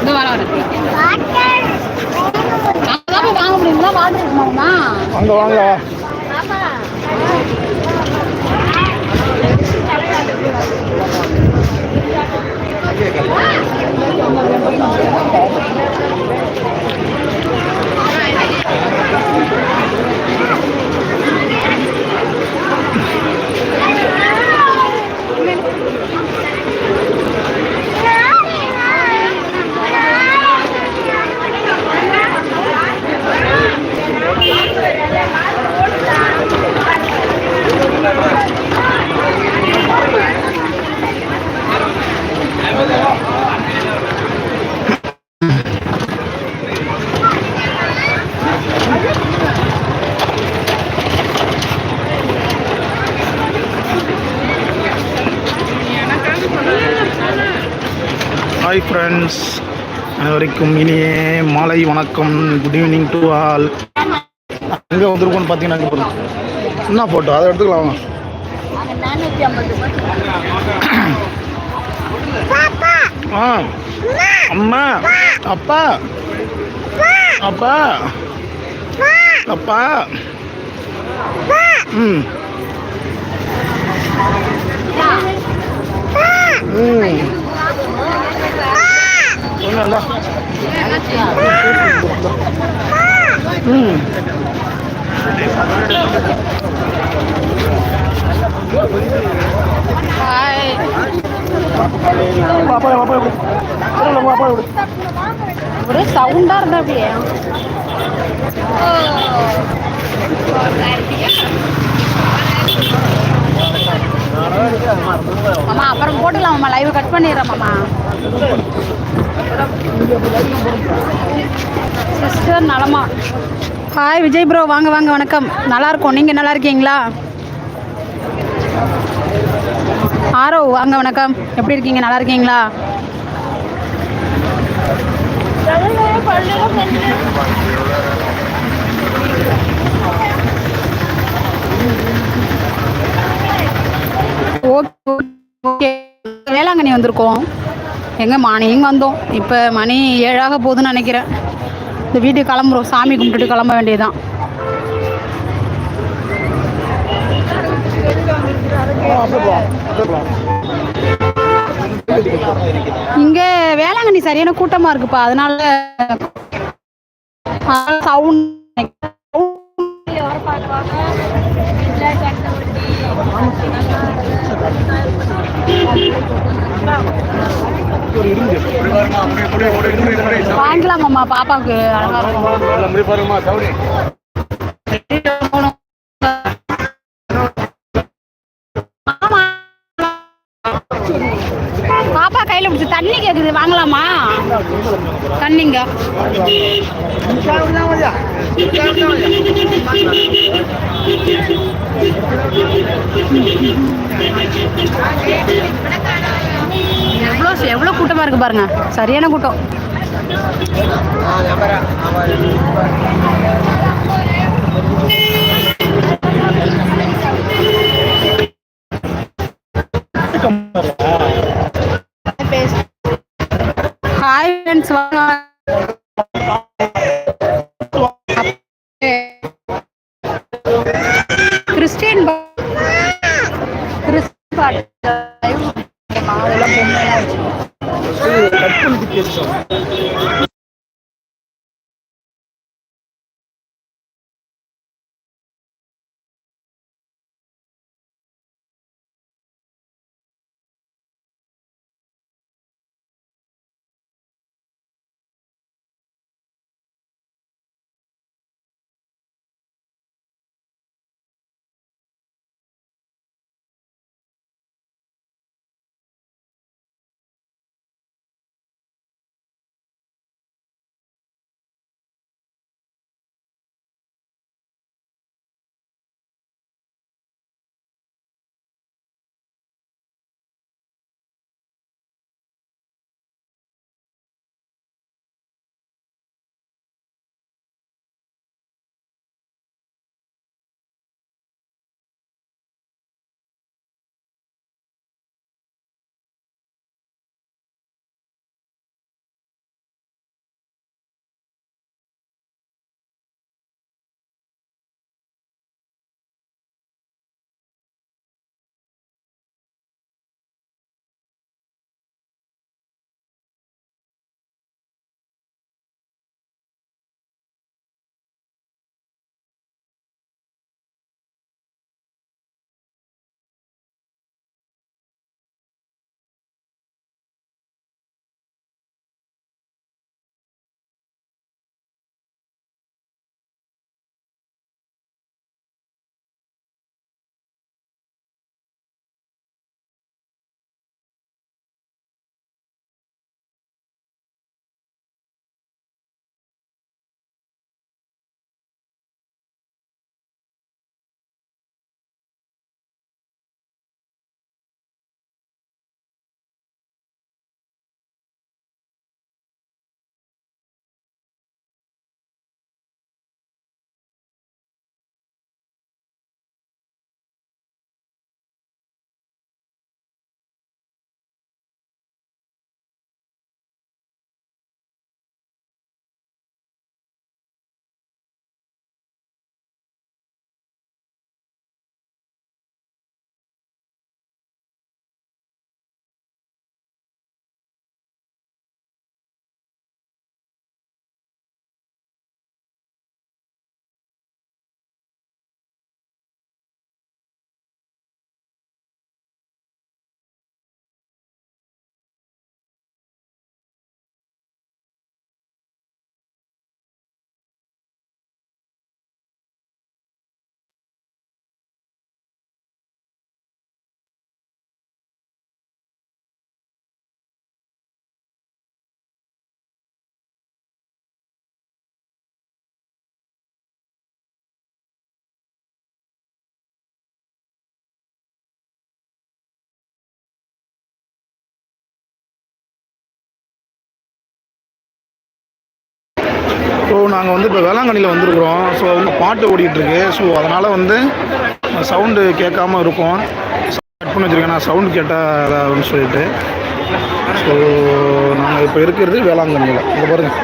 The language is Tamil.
இந்த வர வர அதான் போய் வாங்க முடியுங்களா வாட்டர் இருக்குமாம்மா அங்கே வாங்க ஹாய் ஃப்ரெண்ட்ஸ் அனைவருக்கும் இனிய மாலை வணக்கம். குட் ஈவினிங் டு ஆல் எங்கே வந்திருக்கோம்னு பார்த்தீங்கன்னா என்ன ஃபோட்டோ அதை எடுத்துக்கலாம் ஆ. அம்மா. அப்பா. அப்பா. அப்பா. ம். ம். ஒன்றும் ம் ஹாய் பாப்பா பாப்பா எப்படி பாப்பா எப்படி ஒரே சவுண்டா இருந்தா அப்படியே மாமா அப்புறம் போட்டுக்கலாம் மாமா. லைவ் கட் பண்ணிடுறேன் மாமா. சிஸ்டர் நலமா. ஹாய் விஜய் ப்ரோ வாங்க வாங்க வணக்கம். நல்லா இருக்கோம். நீங்கள் நல்லா இருக்கீங்களா? ஆரோ வாங்க வணக்கம். எப்படி இருக்கீங்க? நல்லா இருக்கீங்களா? ஓகே. வேளாங்கண்ணி வந்திருக்கோம். எங்கே மார்னிங் வந்தோம். இப்போ மணி ஏழாக போகுதுன்னு நினைக்கிறேன். இந்த வீட்டுக்கு கிளம்புறோம். சாமி கும்பிட்டுட்டு கிளம்ப வேண்டியதுதான். இங்கே வேளாங்கண்ணி சரியான கூட்டமாக இருக்குப்பா. அதனால சவுண்ட் வாங்கலாமாம்மா பாப்பாவுக்கு அழகா இருக்கும் தண்ணி கேக்குது வாங்கலாமா? தண்ணிங்க. எவ்வளோ எவ்வளோ கூட்டமாக இருக்கு பாருங்க. சரியான கூட்டம். ஹாய் நாங்கள் வந்து இப்போ வேளாங்கண்ணியில் வந்திருக்கிறோம். ஸோ வந்து பாட்டு ஓடிட்டுருக்கு. ஸோ அதனால் வந்து சவுண்டு கேட்காம இருக்கும். கட் பண்ணி வச்சுருக்கேன். நான் சவுண்டு கேட்டால் அதாகும்னு சொல்லிட்டு. ஸோ நாங்கள் இப்போ இருக்கிறது வேளாங்கண்ணியில் இங்கே பாருங்கள்